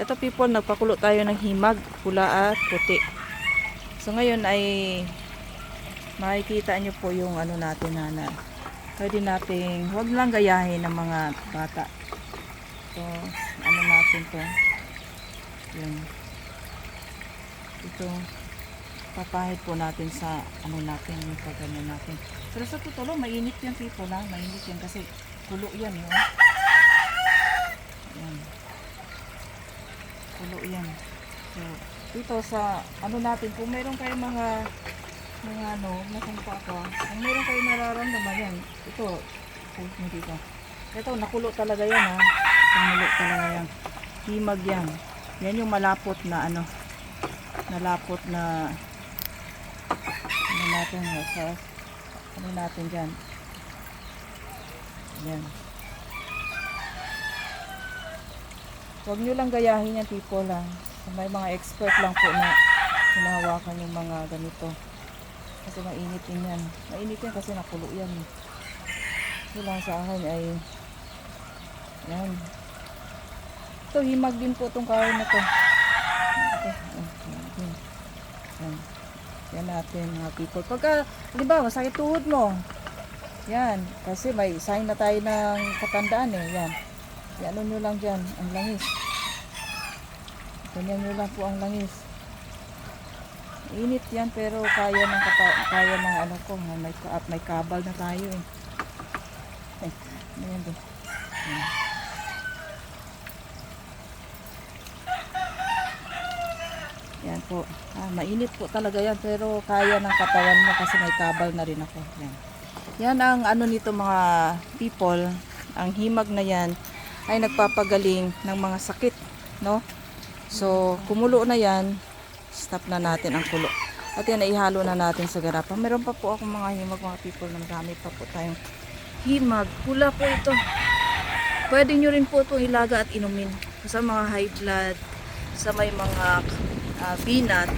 Ito people, nagpakulo tayo ng himag, pula at puti. So ngayon ay makikita nyo po yung ano natin na, na pwede nating, huwag lang gayahin ng mga bata. So, ano natin to. Yun. Ito, papahid po natin sa ano natin, yung pagano natin. Pero sa totoo, mainit yan people lang, mainit yan kasi kulo yan, no? Yan. Kulo yan. So, dito sa ano natin, kung meron kayong mga mga ano, nasan pa ako, kung meron kayong nararamdaman yan, ito, hold mo dito. Ito, nakulo talaga yan ha. Nakulo talaga yan. Himag yan. Yan yung malapot na ano, nalapot na ano natin sa ano natin dyan. Yan. Huwag nyo lang gayahin yan, people lang. May mga expert lang po na hinahawakan yung mga ganito. Kasi mainit din yan. Mainit yan kasi nakulo yan. Ito lang sa akin ay yan. Ito, himag din po itong kahoy na to. Yan. Yan. Yan natin mga people. Pagka, di ba, masakit tuhod mo. Yan. Kasi may sign na tayo ng katandaan eh. Yan. Yan nyo lang dyan, ang langis. Ganyan nyo lang po ang langis. Init yan pero kaya ng kata kaya ng ano ko, may ka- may kabal na tayo eh. Eh, ayan din. Yan po. Ah, mainit po talaga yan pero kaya ng katawan mo kasi may kabal na rin ako. Yan. Yan ang ano nito mga people, ang himag na yan ay nagpapagaling ng mga sakit, no? So, kumulo na yan, stop na natin ang kulo. At yan, ihalo na natin sa garapa. Meron pa po akong mga himag, mga people, na marami pa po tayong himag. Pula po ito. Pwede nyo rin po itong ilaga at inumin. Sa mga high blood, sa may mga ah, binat,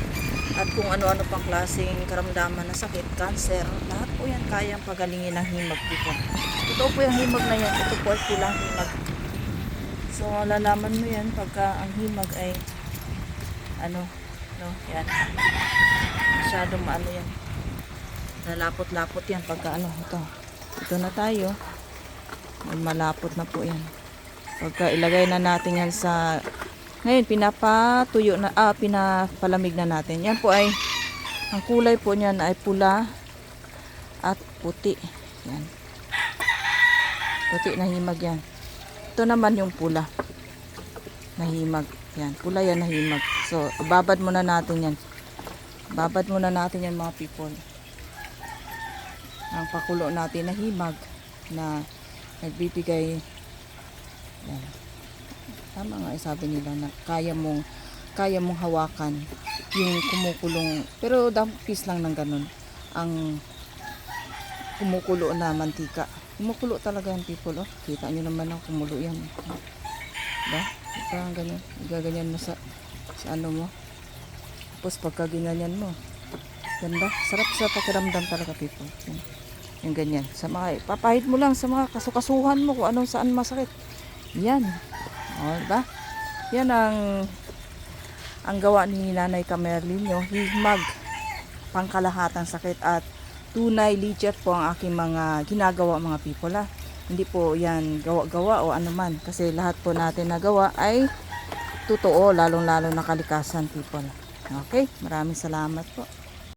at kung ano-ano pang klaseng karamdaman na sakit, cancer, lahat po yan kayang pagalingin ng himag dito. Ito po yung himag na yan. Ito po ay pulang himag. So, malalaman mo yan pagka ang himag ay ano, no, yan. Masyadong maano yan. Lalapot-lapot yan pagka ano, ito. Ito na tayo. Malapot na po yan. Pagka ilagay na natin yan sa ngayon pinapatuyo na ah pinapalamig na natin. Yan po ay ang kulay po niyan ay pula at puti. Yan. Puti na himag yan. Ito naman yung pula. Na himag. Yan. Pula yan na himag. So, babad muna natin yan. Babad muna natin yan mga people. Ang pakulo natin na himag na nagbibigay yan. Tama nga eh, sabi nila na kaya mong kaya mong hawakan yung kumukulong pero dampis lang ng ganun ang kumukulo na mantika kumukulo talaga yung people oh. Kita nyo naman ang kumulo yan. Ba? Parang ganyan. Gaganyan mo sa sa ano mo. Tapos pagka ginanyan mo ganda. Sarap sa pakiramdam talaga people. Yan. yung ganyan. Sa mga papahid mo lang sa mga kasukasuhan mo kung anong saan masakit. Yan. O, diba? Yan ang ang gawa ni Nanay Camerlin nyo, himag pangkalahatang sakit at tunay legit po ang aking mga ginagawa mga people ha. Hindi po yan gawa-gawa o anuman kasi lahat po natin nagawa ay totoo lalong-lalo na kalikasan people. Okay, maraming salamat po.